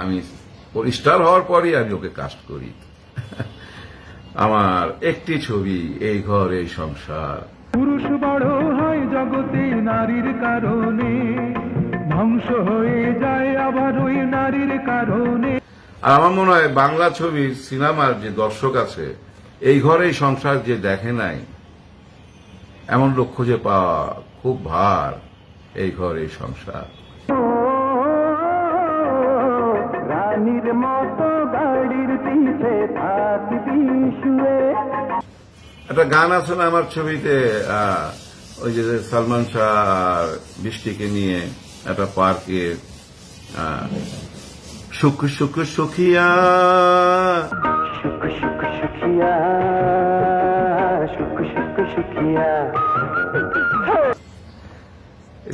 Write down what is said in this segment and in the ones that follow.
আমি স্টার হওয়ার পরই আমি ওকে কাস্ট করি। আমার একটি ছবি এই ঘর এই সংসার। পুরুষ বড় হয় জগতে নারীর কারণে ধ্বংস হয়ে যায় আবার ওই নারীর কারণে। আর আমার মনে হয় বাংলা ছবি সিনেমার যে দর্শক আছে এই ঘরেই সংসার যে দেখে নাই এমন লক্ষ্য যে পাওয়া খুব ভার এই ঘর এই সংসার। রানীর মতো গাড়ির পিছে থাকবি শুয়ে একটা গান আছে না আমার ছবিতে ওই যে সালমান শাহ বৃষ্টিকে নিয়ে একটা পার্কে সুখ সুখ সুখিয়া। সুখ সুখ সুখিয়া সুখ সুখ সুখিয়া।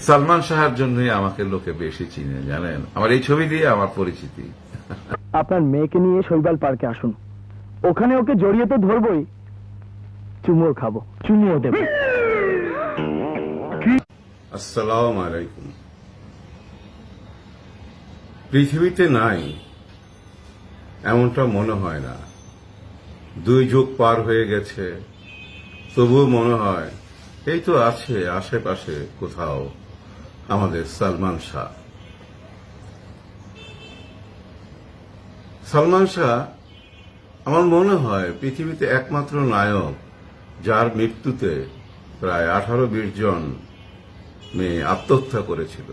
সালমান শাহের জন্যই আমাকে লোকে বেশি চিনে জানেন? আমার এই ছবি দিয়ে আমার পরিচিতি। আপনার মেয়েকে নিয়ে শৈবাল পার্কে আসুন। ওখানে ওকে জড়িয়ে তো ধরবই। চুমুও খাব। চুমুও দেবো। আসসালাম আলাইকুম পৃথিবীতে নাই, এমনটা মনে হয় না। দুই যুগ পার হয়ে গেছে, তবুও মনে হয়, এই তো আছে আশেপাশে কোথাও আমাদের সালমান শাহ। সালমান শাহ, আমার মনে হয় পৃথিবীতে একমাত্র নায়ক, যার মৃত্যুতে প্রায় আঠারো বিশ জন মেয়ে আত্মহত্যা করেছিল।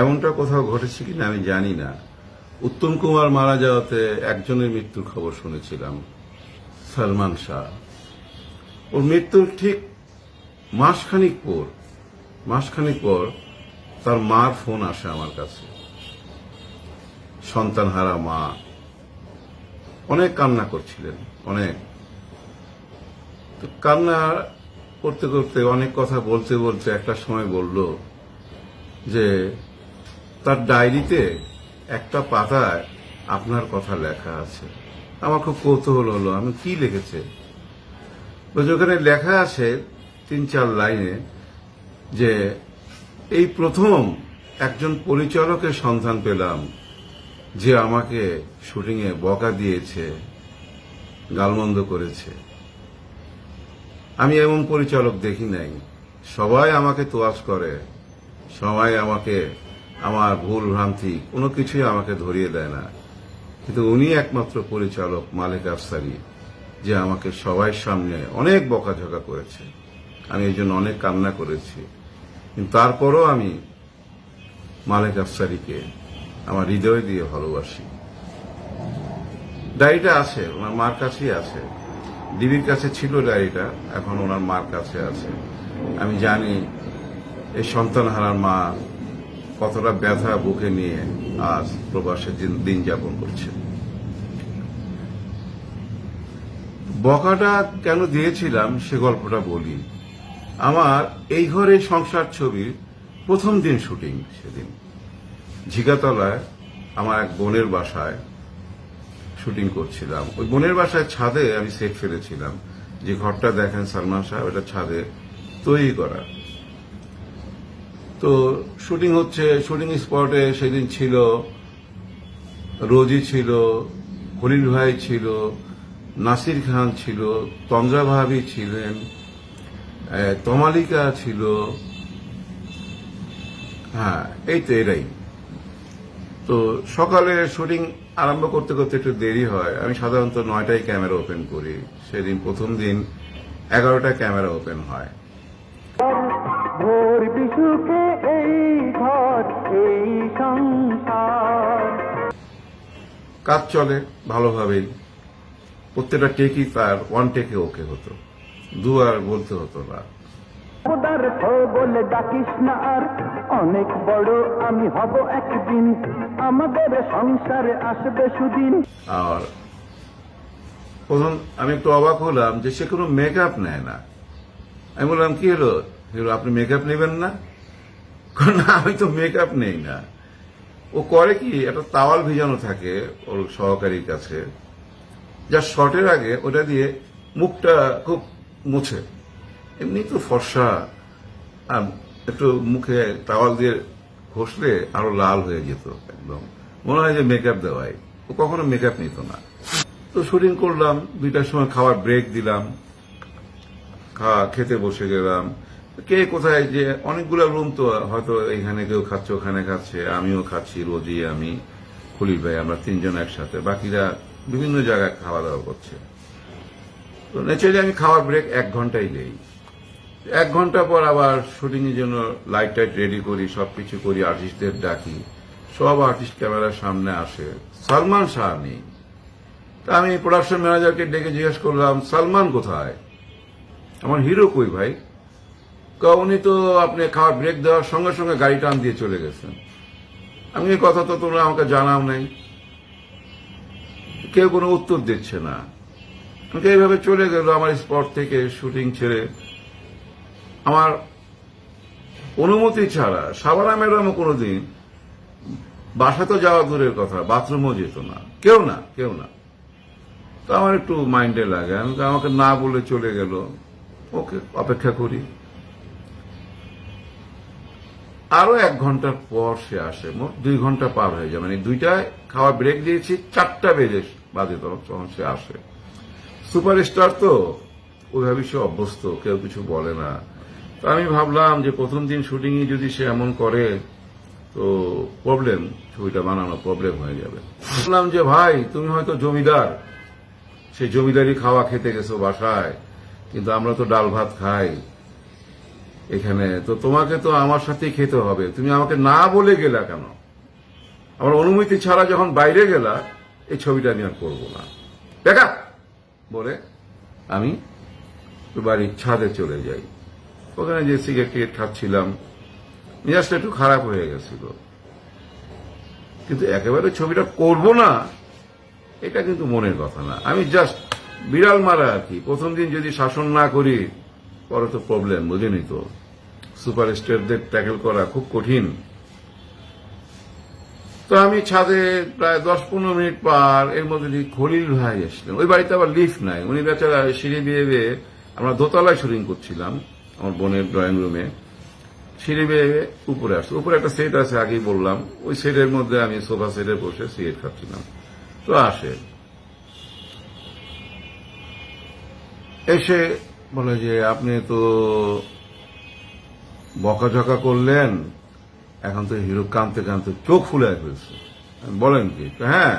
এমনটা কোথাও ঘটেছে কিনা আমি জানি না। উত্তম কুমার মারা যাওয়াতে একজনের মৃত্যুর খবর শুনেছিলাম, সালমান শাহ। ওর মৃত্যুর ঠিক মাসখানিক পর মাসখানিক পর তার মার ফোন আসে আমার কাছে। সন্তানহারা মা। অনেক কান্না করছিলেন অনেক। তো কান্না করতে করতে অনেক কথা বলতে বলতে একটা সময় বলল যে তার ডায়েরিতে একটা পাতায় আপনার কথা লেখা আছে। আমার খুব কৌতূহল হলো আমি কি লিখেছে? বলছে, ওখানে লেখা আছে তিন চার লাইনে যে এই প্রথম একজন পরিচালকের সন্ধান পেলাম। যে আমাকে শুটিংয়ে বকা দিয়েছে, গালমন্দ করেছে। আমি এমন পরিচালক দেখি নাই। সবাই আমাকে তোয়াজ করে, সবাই আমাকে আমার ভুল ভ্রান্তি কোনো কিছুই আমাকে ধরিয়ে দেয় না। কিন্তু উনি একমাত্র পরিচালক মালিক আফসারি, যে আমাকে সবাই সামনে অনেক বকাঝকা করেছে। আমি এই জন্য অনেক কান্না করেছি। কিন্তু তারপরও আমি মালিক আফসারিকে আমার হৃদয় দিয়ে ভালোবাসি। ডায়েরিটা আছে, ওনার মার কাছেই আছে। দিদির কাছে ছিল ডায়েরিটা, এখন ওনার মার কাছে আছে। আমি জানি এই সন্তান হারার মা কতটা ব্যথা বুকে নিয়ে আজ প্রবাসে দিন- যাপন করছে। বকাটা কেন দিয়েছিলাম সে গল্পটা বলি। আমার এই ঘরে সংসার ছবির প্রথম দিন শুটিং সেদিন। ঝিগাতলায় আমার এক বোনের বাসায় শুটিং করছিলাম। ওই বোনের বাসায় ছাদে আমি সেট ফেলেছিলাম। যে ঘরটা দেখেন সালমান সাহেব এটা ছাদে তৈরি করা। তো শুটিং হচ্ছে, শুটিং স্পটে সেদিন ছিল, রোজি ছিল, খলিল ভাই ছিল, নাসির খান ছিল তন্দ্রা ভাবি ছিলেন তমালিকা ছিল। হ্যাঁ এই তো এরাই। তো সকালে শুটিং আরম্ভ করতে করতে একটু দেরি হয়। আমি সাধারণত নয়টায় ক্যামেরা ওপেন করি। সেদিন প্রথম দিন এগারোটায় ক্যামেরা ওপেন হয়। কাজ চলে ভালোভাবেই। প্রত্যেকটা টেকই তার ওয়ান টেকে ওকে হতো। দু আর বলতে হতো না। বলে ডাকিস না আর অনেক বড় আমি হব একদিন। আমাদের সংসারে আসবে সুদিন। আর প্রথম আমি একটু অবাক হলাম যে সে কোনো মেকআপ নেয় না। আমি বললাম, কি হলো? হিরো আপনি মেকআপ নেবেন না? না, আমি তো মেকআপ নেই না। ও করে কি, একটা তাওয়াল ভিজানো থাকে ওর সহকারীর কাছে। যা শর্টের আগে ওটা দিয়ে মুখটা খুব মুছে। এমনি তো ফর্সা। একটু মুখে তাওয়াল দিয়ে ঘষলে আরও লাল হয়ে যেত একদম। মনে হয় যে মেকআপ দেওয়াই। ও কখনো মেকআপ নিত না। তো শুটিং করলাম, দুইটার সময় খাওয়ার ব্রেক দিলাম খেতে বসে গেলাম। কে কোথায় যে অনেকগুলো রুম তো, হয়তো এখানে কেউ খাচ্ছে, ওখানে খাচ্ছে, আমিও খাচ্ছি, রোজই আমি, খলিল ভাই, আমরা তিনজন একসাথে। বাকিরা বিভিন্ন জায়গায় খাওয়া দাওয়া করছে। তো নেচারি আমি খাওয়ার ব্রেক এক ঘন্টাই দেই। এক ঘণ্টা পর আবার শুটিং এর জন্য লাইট টাইট রেডি করি, সবকিছু করি আর্টিস্টদের ডাকি। সব আর্টিস্ট ক্যামেরার সামনে আসে। সালমান শাহ নেই। তা আমি প্রোডাকশন ম্যানেজারকে ডেকে জিজ্ঞেস করলাম, সালমান কোথায়? আমার হিরো কই ভাই? উনি তো আপনি খাওয়ার ব্রেক দেওয়ার সঙ্গে সঙ্গে গাড়ি টান দিয়ে চলে গেছেন। আমি এই কথা তো তোমরা আমাকে জানাও নাই। কেউ কোনো উত্তর দিচ্ছে না। এইভাবে চলে গেল আমার স্পট থেকে শুটিং ছেড়ে। আমার অনুমতি ছাড়া সাবানা ম্যাডামও কোনোদিন বাসা তো যাওয়া দূরের কথা, বাথরুমও যেত না। কেউ না কেউ না। তো আমার একটু মাইন্ডে লাগে আমি আমাকে না বলে চলে গেল, ওকে অপেক্ষা করি। আরও এক ঘণ্টার পর সে আসে, মোট দুই ঘণ্টা পার হয়ে যায়। মানে দুইটায় খাওয়া ব্রেক দিয়েছি, চারটা বেজে বাজে তখন সে আসে। সুপারস্টার তো, ওইভাবে সে অভ্যস্ত, কেউ কিছু বলে না। তো আমি ভাবলাম যে প্রথম দিন শুটিং যদি সে এমন করে, তো প্রবলেম ছবিটা বানানো প্রবলেম হয়ে যাবে। বললাম যে ভাই, তুমি হয়তো জমিদার। সেই জমিদারি খাওয়া খেতে গেছো বাসায়, কিন্তু আমরা তো ডাল ভাত খাই এখানে। তো তোমাকে তো আমার সাথেই খেতে হবে। তুমি আমাকে না বলে গেলা কেন? আমার অনুমতি ছাড়া যখন বাইরে গেলা, এই ছবিটা আমি আর করব না। দেখা! বলে আমি বাড়ির ছাদে চলে যাই। ওখানে যে সিগারেট টিগারেট খাচ্ছিলাম মেজাজটা একটু খারাপ হয়ে গেছিল। কিন্তু একেবারে ছবিটা করব না, এটা কিন্তু মনের কথা না। আমি জাস্ট বিড়াল মারা আর কি। প্রথম দিন যদি শাসন না করি, পরে তো প্রবলেম বুঝেনি তো? সুপার সুপারস্টারদের ট্যাকেল করা খুব কঠিন। তো আমি ছাদে প্রায় দশ পনেরো মিনিট পার, এর মধ্যে খলিল ভাই আসলেন। ওই বাড়িতে আবার লিফট নাই। উনি বেচারা সিঁড়ি দিয়ে আমরা দোতলায় শুটিং করছিলাম। আমার বোনের ড্রয়িং রুমে সিঁড়ি বেয়ে উপরে আসছে। উপরে একটা সেট আছে, আগেই বললাম। ওই সেটের মধ্যে আমি সোফা সেটে বসে সিগারেট খাচ্ছিলাম। তো আসে। এসে বলে যে, আপনি তো বকাঝকা করলেন, এখন তো হিরো কানতে কানতে চোখ ফুলে ফেলছে। বলেন কি? হ্যাঁ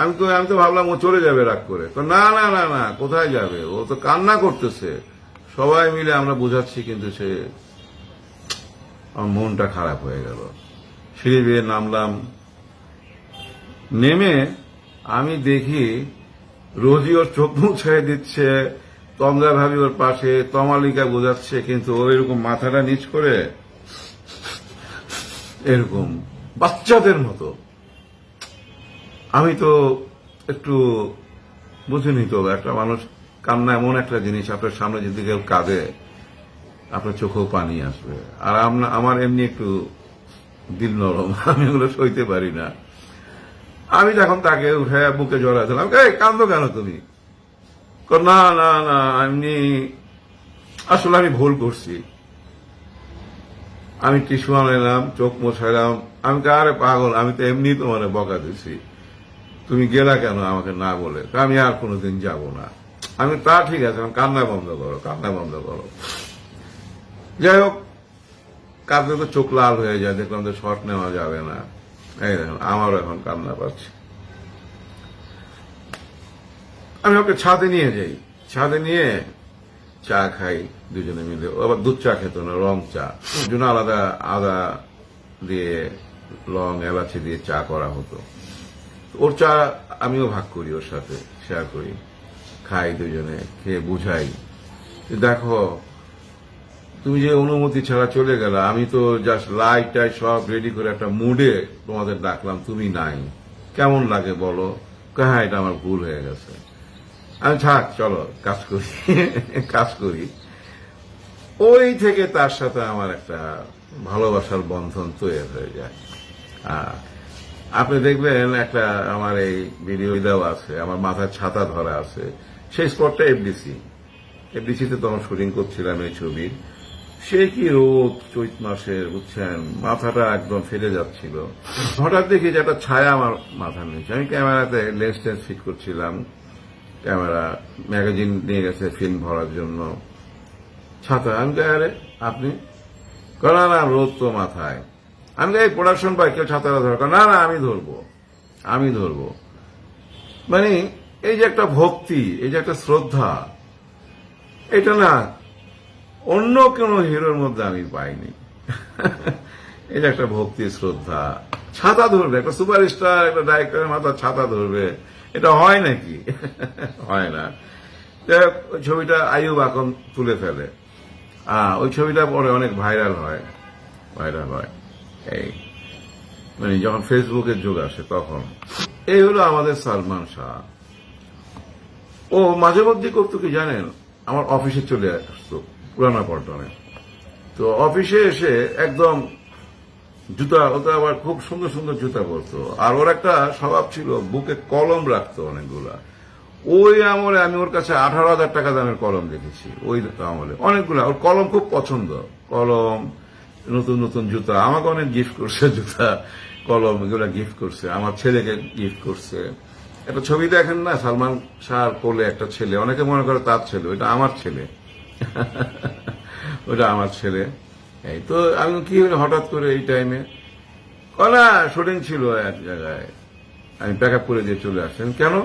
আমি তো আমি তো ভাবলাম ও চলে যাবে রাগ করে। না না না না, কোথায় যাবে? ও তো কান্না করতেছে। সবাই মিলে আমরা বোঝাচ্ছি কিন্তু সে, আমার মনটা খারাপ হয়ে গেল। সিঁড়ি বেয়ে নামলাম। নেমে আমি দেখি রোজি ওর চোখ মুখ ছেড়ে দিচ্ছে তমদা ভাবি ওর পাশে, তমালিকা বোঝাচ্ছে, কিন্তু ও এরকম মাথাটা নিচ করে এরকম বাচ্চাদের মতো। আমি তো একটু বুঝিনি তো একটা মানুষ কান্না এমন একটা জিনিস, আপনার সামনে যদি কেউ কাঁদে, আপনার চোখেও পানি আসবে। আর আমার এমনি একটু দিল নরম, আমি ওগুলো সইতে পারি না। আমি তখন তাকে উঠে বুকে জড়া দিলাম এই কান্দো কেন তুমি? না না না, এমনি আসলে আমি ভুল করছি। আমি টিস্যু আনাইলাম চোখ মোছাইলাম, আমি আরে পাগল, আমি তো এমনি তোমার বকা দিছি। তুমি গেলা কেন আমাকে না বলে? আমি আর কোনোদিন যাব না। আমি তা ঠিক আছে কান্না বন্ধ করো কান্না বন্ধ করো। যাই হোক কাঁদলে তো চোখ লাল হয়ে যায়, দেখলাম তো শর্ট নেওয়া যাবে না। এই দেখুন, আমারও এখন কান্না পাচ্ছে। আমি ওকে ছাদে নিয়ে যাই। ছাদে নিয়ে চা খাই, দুজনে মিলে। আবার দুধ চা খেত না, রং চা। জন্য আলাদা, আদা দিয়ে, লং এলাচি দিয়ে চা করা হতো। ওর চা আমিও ভাগ করি ওর সাথে শেয়ার করি। খাই দুজনে, খেয়ে বুঝাই। দেখো, তুমি যে অনুমতি ছাড়া চলে গেল, আমি তো জাস্ট লাইট টাইট সব রেডি করে একটা মুডে তোমাদের ডাকলাম, তুমি নাই। কেমন লাগে বলো? হ্যাঁ এটা আমার ভুল হয়ে গেছে। আমি, থাক, চলো, কাজ করি কাজ করি। ওই থেকে তার সাথে আমার একটা ভালোবাসার বন্ধন তৈরি হয়ে যায়। আপনি দেখবেন একটা আমার এই ভিডিও দেওয়া আছে, আমার মাথায় ছাতা ধরা আছে। সেই স্পটটা এফডিসি এফডিসিতে তখন শুটিং করছিলাম এই ছবির সে কি রোদ, চৈত মাসের, বুঝছেন? মাথাটা একদম ফেলে যাচ্ছিল। হঠাৎ দেখি যে একটা ছায়া আমার মাথার নিচে। আমি ক্যামেরাতে লেন্স টেন্স ফিট করছিলাম। ক্যামেরা ম্যাগাজিন নিয়ে গেছে ফিল্ম ভরার জন্য। ছাতা, আমি আরে, আপনি? না না, রোদ তো মাথায়। আমি এই প্রোডাকশন পাই কেউ ছাতাটা ধরো। না না, আমি ধরবো। আমি ধরবো। মানে এই যে একটা ভক্তি, এই যে একটা শ্রদ্ধা, এটা না অন্য কোনো হিরোর মধ্যে আমি পাইনি। এই যে একটা ভক্তি, শ্রদ্ধা, ছাতা ধরবে, একটা সুপারস্টার, একটা ডাইরেক্টরের মাথা ছাতা ধরবে, এটা হয় নাকি? হয় না। ওই ছবিটা আয়ুব আকন তুলে ফেলে। ওই ছবিটা পরে অনেক ভাইরাল হয় ভাইরাল হয়। এই মানে যখন ফেসবুকের যুগ আসে তখন। এই হলো আমাদের সালমান শাহ। ও মাঝে মধ্যে করতো কি জানেন আমার অফিসে চলে আসতো, পুরানা পল্টনে। তো অফিসে এসে একদম জুতা, ওটা আবার খুব সুন্দর সুন্দর জুতা পরতো। আর ওর একটা স্বভাব ছিল, বুকে কলম রাখতো অনেকগুলা। ওই আমলে আমি ওর কাছে আঠারো হাজার টাকা দামের কলম দেখেছি, ওই আমলে। অনেকগুলা, ওর কলম খুব পছন্দ। কলম, নতুন নতুন জুতা। আমাকে অনেক গিফট করছে জুতা, কলম, এগুলা গিফট করছে। আমার ছেলেকে গিফট করছে। একটা ছবি দেখেন না? সালমান শাহ কোলে একটা ছেলে। অনেকে মনে করে তার ছেলে। ওইটা আমার ছেলে। ওটা আমার ছেলে। এই তো আমি কি হলো হঠাৎ করে এই টাইমে কলা শুটিং ছিল এক জায়গায়। আমি প্যাক আপ করে দিয়ে চলে আসছেন। কেন?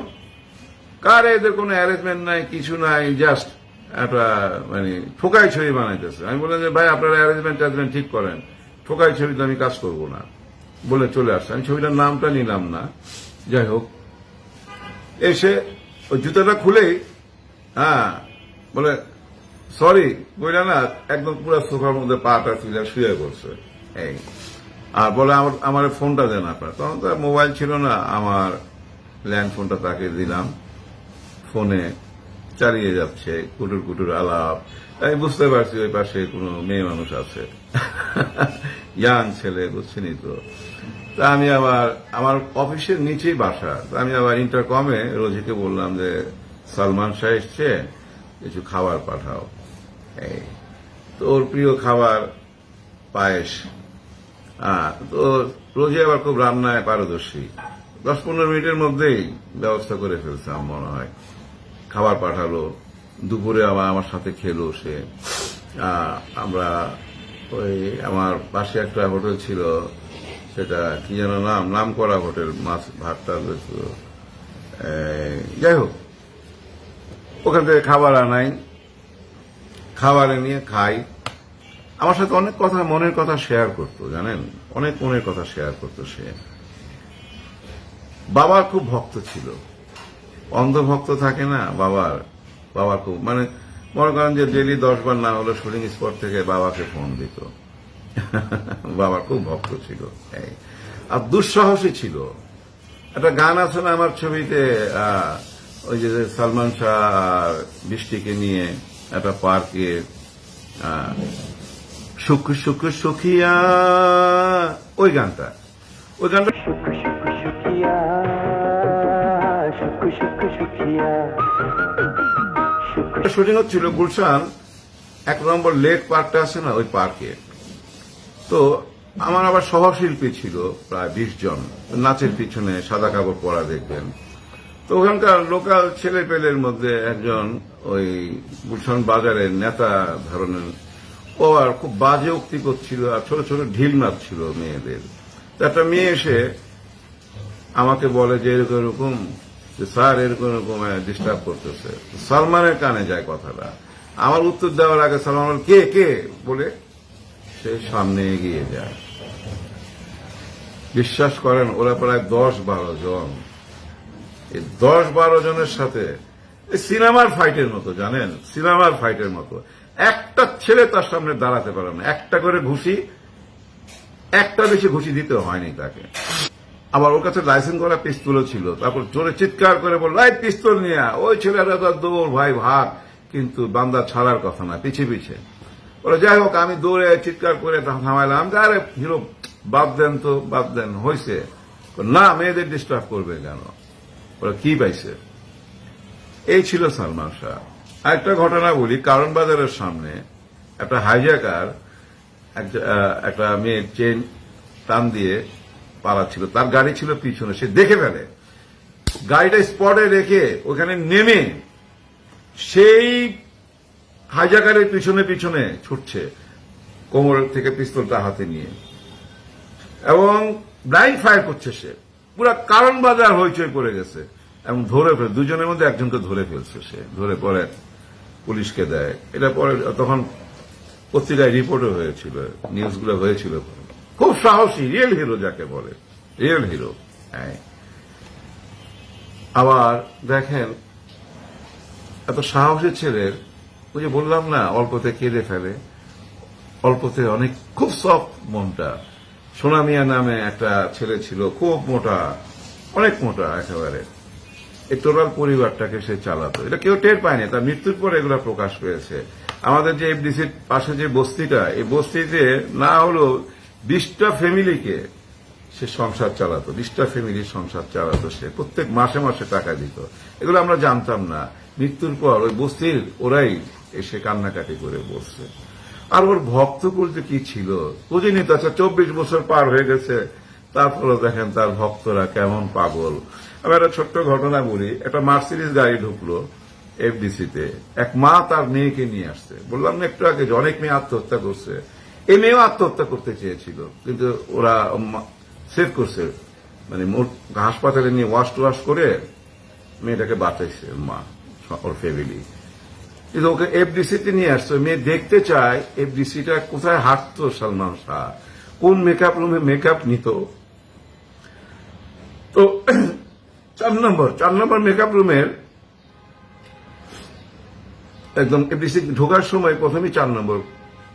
কার? এদের কোনো অ্যারেঞ্জমেন্ট নাই, কিছু নাই জাস্ট একটা মানে ঠোকাই ছবি বানাইতেছে। আমি বললাম যে, ভাই, আপনারা অ্যারেঞ্জমেন্ট ট্যারেঞ্জমেন্ট ঠিক করেন। ঠোকাই ছবিতে আমি কাজ করব না। বলে চলে আসছে। আমি ছবিটার নামটা নিলাম না। যাই হোক এসে ওই জুতাটা খুলেই হ্যাঁ বলে সরি বইলা না একদম পুরো সোফার মধ্যে পাটা তুলে শুয়ে পড়ছে। এই, আর বলে, আমার আমার ফোনটা দেন আপনার। তখন তো মোবাইল ছিল না, আমার ল্যান্ড ফোনটা তাকে দিলাম। ফোনে চালিয়ে যাচ্ছে, কুটুর কুটুর আলাপ। আমি বুঝতে পারছি ওই পাশে কোনো মেয়ে মানুষ আছে। ইয়াং ছেলে বুঝছেনই তো তা আমি আবার, আমার অফিসের নিচেই বাসা। তা আমি আবার ইন্টারকমে রোজিকে বললাম যে, সালমান শাহ এসছে, কিছু খাবার পাঠাও। এই তো ওর প্রিয় খাবার পায়েস। হ্যাঁ তো রোজি আবার খুব রান্নায় পারদর্শী। দশ পনেরো মিনিটের মধ্যেই ব্যবস্থা করে ফেলছে আমার মনে হয়। খাবার পাঠালো, দুপুরে আবার আমার সাথে খেলো সে। আমরা ওই, আমার পাশে একটা হোটেল ছিল সেটা কি যেন নাম নাম করা হোটেল, মাছ ভাতটা যাই হোক। ওখান থেকে খাবার আনাই। খাবার নিয়ে খাই। আমার সাথে অনেক কথা, মনের কথা শেয়ার করতো, জানেন? অনেক মনের কথা শেয়ার করতো সে। বাবার খুব ভক্ত ছিল। অন্ধভক্ত থাকে না বাবার। বাবার খুব মানে মনে করেন যে ডেলি দশ বার না হলে শুটিং স্পট থেকে বাবাকে ফোন দিত। বাবার খুব ভক্ত ছিল আর দুঃসাহসী ছিল। একটা গান আছে না আমার ছবিতে ওই যে সালমান শাহ বৃষ্টিকে নিয়ে একটা পার্কে সুখ সুখ সুখিয়া ওই গানটা। ওই গানটা সুখ সুখ সুখিয়া সুখ সুখ সুখিয়া। শুটিং হচ্ছিল গুলশান এক নম্বর লেক পার্কটা আছে না ওই পার্কে। তো আমার আবার সহশিল্পী ছিল প্রায় বিশ জন। নাচের পিছনে সাদা কাপড় পরা দেখবেন। তো ওখানকার লোকাল ছেলে পেলের মধ্যে একজন ওই গুলশান বাজারের নেতা ধরনের, ও আর খুব বাজে উক্তি করছিল আর ছোট ছোট ঢিল মারছিল মেয়েদের। একটা মেয়ে এসে আমাকে বলে যে এরকম এরকম, যে স্যার এরকম এরকম ডিস্টার্ব করতেছে। সালমানের কানে যায় কথাটা। আমার উত্তর দেওয়ার আগে সালমান কে কে? বলে সে সামনে এগিয়ে যায়। বিশ্বাস করেন, ওরা প্রায় দশ বারো জন। এই দশ বারো জনের সাথে সিনেমার ফাইটের মতো, জানেন? সিনেমার ফাইটের মতো। একটা ছেলে তার সামনে দাঁড়াতে পারে না। একটা করে ঘুষি, একটা বেশি ঘুষি দিতে হয়নি তাকে। আবার ওর কাছে লাইসেন্স করা পিস্তলও ছিল। তারপর জোরে চিৎকার করে বলল, এই পিস্তল নিয়ে ওই ছেলেটা তো দৌড়, ভাই, ভাগ। কিন্তু বান্দা ছাড়ার কথা না পিছে পিছে বলে যাই হোক আমি দৌড়ে চিৎকার করে থামাইলাম। যে, আরে হিরো বাদ দেন তো বাদ দেন হয়েছে না মেয়েদের ডিস্টার্ব করবে কেন? বলে কি পাইছে? এই ছিল সালমান শাহ। আরেকটা ঘটনা বলি কারণ বাজারের সামনে একটা হাইজ্যাকার একটা- মেয়ে চেন টান দিয়ে পালাচ্ছিল। তার গাড়ি ছিল পিছনে সে দেখে ফেলে। গাড়িটা স্পটে রেখে ওখানে নেমে সেই হাইজাকারের পিছনে পিছনে ছুটছে কোমর থেকে পিস্তলটা হাতে নিয়ে। এবং ব্লাইন্ড ফায়ার করছে সে। পুরো কারণ বাজার হইচই পড়ে গেছে। এবং ধরে ফেল দুজনের মধ্যে একজনকে ধরে ফেলছে সে। ধরে পরে পুলিশকে দেয়। এটা পরে তখন পত্রিকায় রিপোর্টও হয়েছিল। নিউজগুলো হয়েছিল খুব সাহসী রিয়েল হিরো যাকে বলে। রিয়েল হিরো হ্যাঁ। আবার দেখেন, এত সাহসী ছেলের ওই যে বললাম না, অল্পতে কেঁদে ফেলে। অল্পতে অনেক, খুব সফট মনটা। সোনামিয়া নামে একটা ছেলে ছিল, খুব মোটা, অনেক মোটা একেবারে। এই টোটাল পরিবারটাকে সে চালাতো। এটা কেউ টের পায়নি, তার মৃত্যুর পর এগুলো প্রকাশ পেয়েছে। আমাদের যে এফডিসির পাশে যে বস্তিটা, এই বস্তিতে না হলেও বিশটা ফ্যামিলিকে সে সংসার চালাতো, বিশটা ফ্যামিলির সংসার চালাতো সে। প্রত্যেক মাসে মাসে টাকা দিত। এগুলো আমরা জানতাম না। মৃত্যুর পর ওই বস্তির ওরাই এসে কান্নাকাটি করে বসছে আর ওর ভক্তকুল যে কি ছিল? বুঝিনি তো আচ্ছা চব্বিশ বছর পার হয়ে গেছে। তারপরে দেখেন তার ভক্তরা কেমন পাগল। আমি একটা ছোট্ট ঘটনা বলি। একটা মার্সিডিস গাড়ি ঢুকলো এফডিসিতে। এক মা তার মেয়েকে নিয়ে আসছে। বললাম, না, একটু আগে যে অনেক মেয়ে আত্মহত্যা করছে। এই মেয়েও আত্মহত্যা করতে চেয়েছিল। কিন্তু ওরা সেভ করছে। মানে হাসপাতালে নিয়ে ওয়াশ টুয়াশ করে মেয়েটাকে বাঁচাইছে মা, ওর ফ্যামিলি কিন্তু ওকে এফডিসিতে নিয়ে আসছে মেয়ে দেখতে চায় এফডিসিটা কোথায় হাঁটতো সালমান শাহ? কোন মেকআপ রুমে মেকআপ নিত? তো চার নম্বর চার নম্বর মেকআপ রুমের একদম এফডিসি ঢোকার সময় প্রথমেই চার নম্বর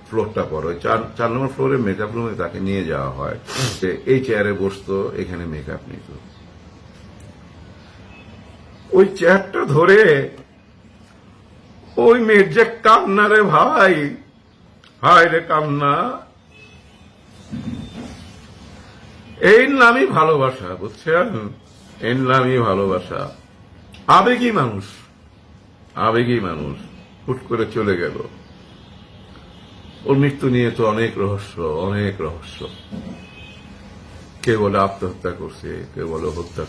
ফ্লোরটা পড়ে। চার চার নম্বর ফ্লোরে মেকআপ রুমে তাকে নিয়ে যাওয়া হয়। সে এই চেয়ারে বসতো, এখানে মেকআপ নিত। ওই চেয়ারটা ধরে ওই মেয়ের যে কান্না রে ভাই। হায় রে কান্না। এই নামই ভালোবাসা, বুঝছেন? এর নামই ভালোবাসা। আবেগী মানুষ আবেগী মানুষ। হুট করে চলে গেল। ওর মৃত্যু নিয়ে তো অনেক রহস্য অনেক রহস্য। কে বলে আত্মহত্যা করছে কে বলে হত্যা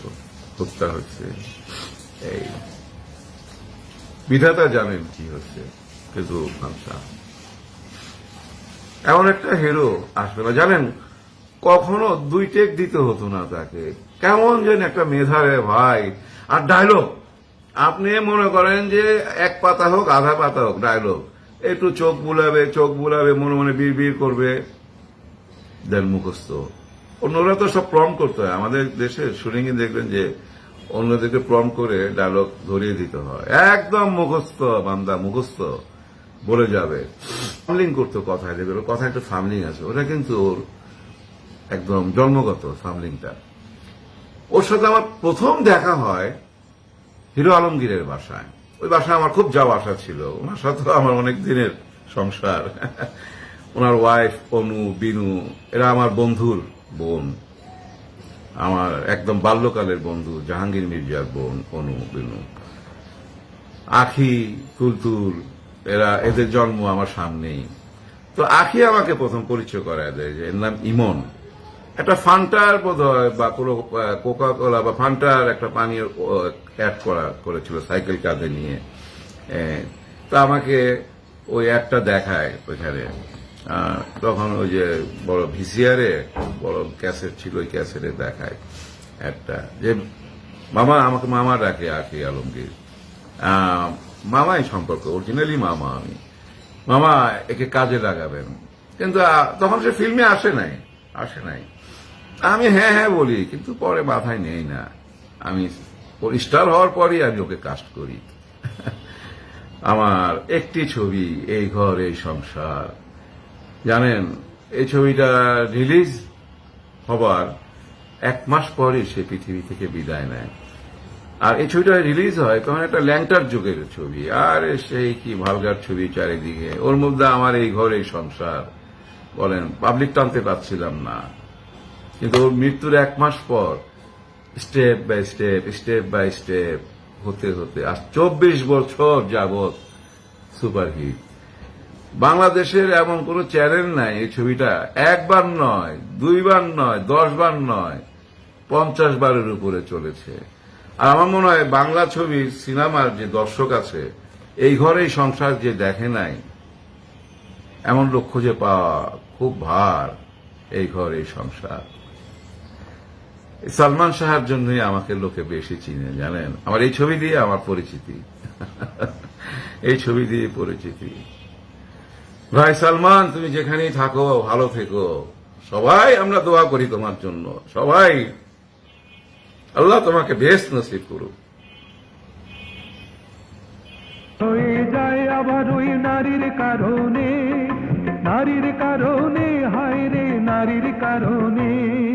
হত্যা হচ্ছে এই। বিধাতা জানেন কি হচ্ছে কিন্তু এমন একটা হিরো আসবে না। জানেন, কখনো দুই টেক দিতে হতো না তাকে। কেমন যেন একটা মেধারে ভাই। আর ডায়লগ আপনি মনে করেন যে এক পাতা হোক, আধা পাতা হোক ডায়লগ একটু চোখ বুলাবে চোখ বুলাবে, মনে মনে বীর বীর করবে। দেন মুখস্থ। অন্যরা তো সব প্রম করতে হয়। আমাদের দেশে এ দেখবেন যে অন্যদেরকে প্রম করে ডায়লগ ধরিয়ে দিতে হয়। একদম মুখস্থ, বান্দা, মুখস্থ। বলে যাবে। ফামলিং করতো কথায় ওর কথা একটা ফামলিং আছে। ওটা কিন্তু ওর একদম জন্মগত ফামলিংটা ওর সাথে আমার প্রথম দেখা হয় হিরো আলমগীরের বাসায়। ওই বাসায় আমার খুব যাওয়া আসা ছিল। ওনার সাথে আমার অনেক দিনের সংসার। ওনার ওয়াইফ অনু, বিনু, এরা আমার বন্ধুর বোন। আমার একদম বাল্যকালের বন্ধু, জাহাঙ্গীর মির্জার বোন, অনু, বিনু। আখি, তুলতুল, এরা, এদের জন্ম আমার সামনেই। তো আখি আমাকে প্রথম পরিচয় করায় দেয় যে এর নাম ইমন। একটা ফান্টার বোধ হয় বা কোনো কোকা কোলা বা ফান্টার একটা পানীয় অ্যাড করা, করেছিল সাইকেল কাঁধে নিয়ে। তা আমাকে ওই অ্যাডটা দেখায় ওইখানে। তখন ওই যে বড় ভিসিআরে, বড় ক্যাসেট ছিল, ওই ক্যাসেটে দেখায় একটা যে মামা, আমাকে মামা ডাকে আখি আলমগীর। মামাই সম্পর্ক, অরিজিনালি মামা আমি। মামা একে কাজে লাগাবেন। কিন্তু তখন সে ফিল্মে আসে নাই আসে নাই। আমি হ্যাঁ হ্যাঁ বলি, কিন্তু পরে মাথায় নেই না। আমি স্টার হওয়ার পরই আমি ওকে কাস্ট করি। আমার একটি ছবি, এই ঘর, এই সংসার। জানেন, এই ছবিটা রিলিজ হবার এক মাস পরে সে পৃথিবী থেকে বিদায় নেয়। আর এই ছবিটা রিলিজ হয় তখন একটা ল্যাংটার যুগের ছবি। আর সেই কি ভালগার ছবি চারিদিকে। ওর মধ্যে আমার এই ঘর এই সংসার। বলেন পাবলিক টানতে পারছিলাম না। কিন্তু ওর মৃত্যুর এক মাস পর step by step step by step হতে হতে, আর চব্বিশ বছর যাবৎ সুপারহিট বাংলাদেশের এমন কোন চ্যানেল নাই এই ছবিটা। একবার নয়, দুইবার নয় দশ বার নয়, পঞ্চাশ বারের উপরে চলেছে। আর আমার মনে হয় বাংলা ছবির সিনেমার যে দর্শক আছে, এই ঘরেই সংসার যে দেখে নাই, এমন লোক খুঁজে পাওয়া খুব ভার এই ঘর এই সংসার। সালমান শাহের জন্যই আমাকে লোকে বেশি চিনে, জানেন? আমার এই ছবি দিয়ে আমার পরিচিতি। এই ছবি দিয়ে পরিচিতি। ভাই সালমান, তুমি যেখানেই থাকো, ভালো থেকো। সবাই আমরা দোয়া করি তোমার জন্য। সবাই। আল্লাহ তোমাকে বেশ নসিব করুক। আবার ওই নারীর কারণে। নারীর কারণে, হায় রে, নারীর কারণে।